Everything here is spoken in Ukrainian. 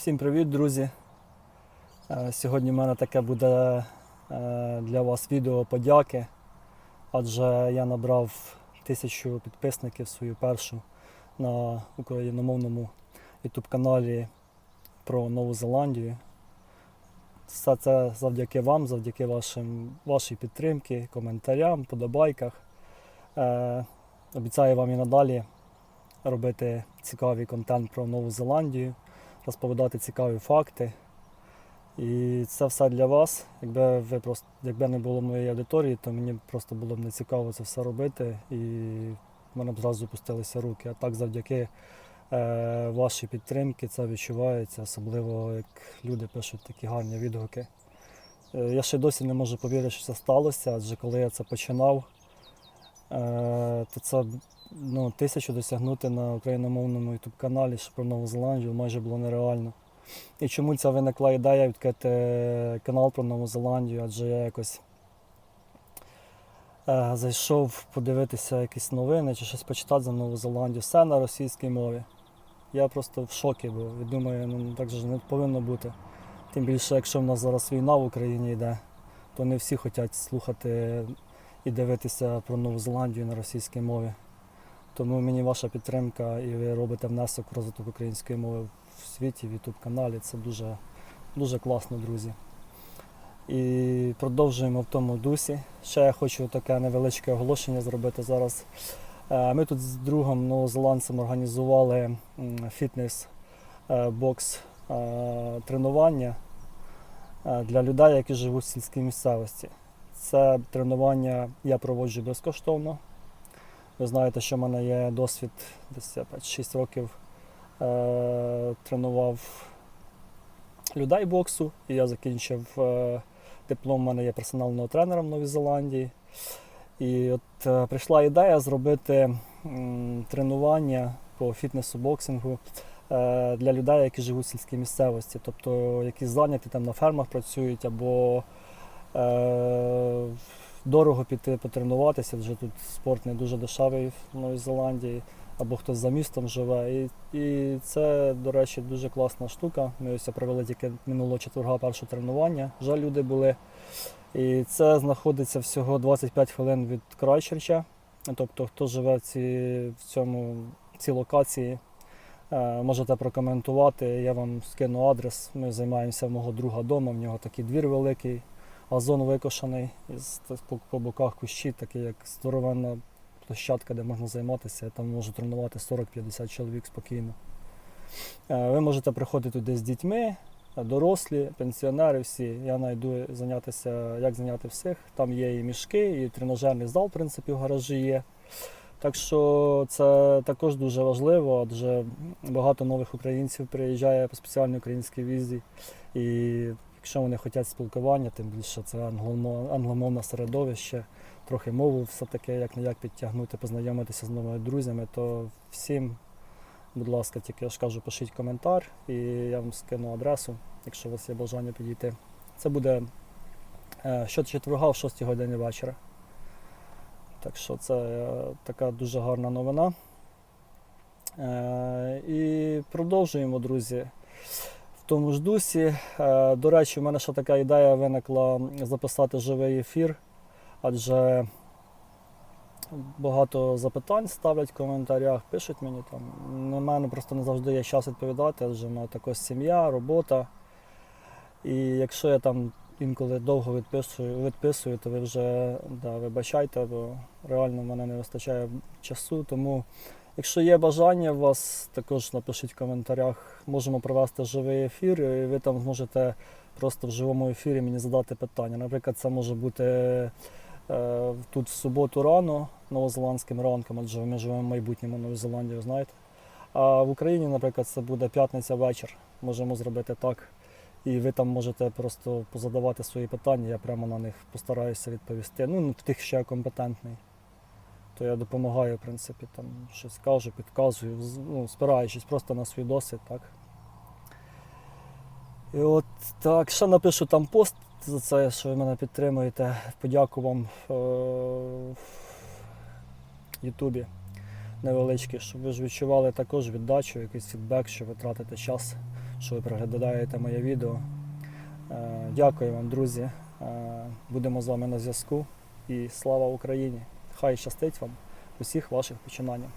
Всім привіт, друзі! Е, Сьогодні в мене таке буде е, для вас відео подяки, адже я набрав тисячу підписників свою першу на україномовному YouTube каналі про Нову Зеландію. Все це завдяки вам, завдяки вашим, вашій підтримці, коментарям, подобайках. Е, Обіцяю вам і надалі робити цікавий контент про Нову Зеландію розповідати цікаві факти. І це все для вас. Якби ви просто, якби не було моєї аудиторії, то мені просто було б не цікаво це все робити і в мене б зразу опустилися руки. А так завдяки е, вашій підтримці це відчувається, особливо як люди пишуть такі гарні відгуки. Е, я ще досі не можу повірити, що це сталося, адже коли я це починав, е, то це ну, тисячу досягнути на україномовному youtube каналі що про Нову Зеландію майже було нереально. І чому ця виникла ідея відкрити канал про Нову Зеландію, адже я якось е, зайшов подивитися якісь новини чи щось почитати за Нову Зеландію. Все на російській мові. Я просто в шокі був. І думаю, ну так же не повинно бути. Тим більше, якщо в нас зараз війна в Україні йде, то не всі хочуть слухати і дивитися про Нову Зеландію на російській мові. Тому мені ваша підтримка і ви робите внесок в розвиток української мови в світі, в YouTube каналі. Це дуже, дуже класно, друзі. І продовжуємо в тому дусі. Ще я хочу таке невеличке оголошення зробити зараз. Е, Ми тут з другом новозеландцем організували фітнес-бокс е, тренування е, для людей, які живуть в сільській місцевості. Це тренування я проводжу безкоштовно. Ви знаєте, що в мене є досвід десь я 5-6 років е, тренував людей боксу, і я закінчив е, диплом. У мене є персонального тренера в Новій Зеландії. І от е, прийшла ідея зробити м, тренування по фітнесу боксингу е, для людей, які живуть в сільській місцевості, тобто які зайняті там на фермах працюють або е, дорого піти потренуватися, вже тут спорт не дуже дешевий в Новій Зеландії, або хтось за містом живе. І, і це, до речі, дуже класна штука. Ми ось провели тільки минулого четверга перше тренування. Жаль, люди були. І це знаходиться всього 25 хвилин від Крайчерча. Тобто, хто живе в, в цьому цій локації, е, можете прокоментувати. Я вам скину адрес. Ми займаємося мого друга вдома, в нього такий двір великий газон викошений, із по, боках кущі, такий як здоровенна площадка, де можна займатися. Я там можу тренувати 40-50 чоловік спокійно. Е, Ви можете приходити туди з дітьми, е, дорослі, пенсіонери всі. Я знайду зайнятися, як зайняти всіх. Там є і мішки, і тренажерний зал, в принципі, в гаражі є. Так що це також дуже важливо, адже багато нових українців приїжджає по спеціальній українській візі. І Якщо вони хочуть спілкування, тим більше це англомовне середовище, трохи мову все-таки як не як підтягнути, познайомитися з новими друзями, то всім, будь ласка, тільки я ж кажу, пишіть коментар і я вам скину адресу, якщо у вас є бажання підійти. Це буде е, щочетверга в 6 годині вечора. Так що це е, така дуже гарна новина. Е, І продовжуємо, друзі тому ж дусі. Е, До речі, в мене ще така ідея виникла записати живий ефір, адже багато запитань ставлять в коментарях, пишуть мені там. На мене просто не завжди є час відповідати, адже в мене також сім'я, робота. І якщо я там інколи довго відписую, відписую то ви вже да, вибачайте, бо реально в мене не вистачає часу. Тому Якщо є бажання вас, також напишіть в коментарях. Можемо провести живий ефір, і ви там зможете просто в живому ефірі мені задати питання. Наприклад, це може бути е, тут в суботу рано, новозеландським ранком, адже ми живемо в майбутньому Новій Зеландії, знаєте. А в Україні, наприклад, це буде п'ятниця вечір. Можемо зробити так. І ви там можете просто позадавати свої питання, я прямо на них постараюся відповісти. Ну, тих, що я компетентний то я допомагаю, в принципі, там щось кажу, підказую, ну, спираючись просто на свій досвід, так. І от так, ще напишу там пост за це, що ви мене підтримуєте. Подяку вам е, в Ютубі невеличкий, щоб ви ж відчували також віддачу, якийсь фідбек, що ви тратите час, що ви переглядаєте моє відео. Е, Дякую вам, друзі. Е, Будемо з вами на зв'язку. І слава Україні! Хай щастить вам усіх ваших починаннях.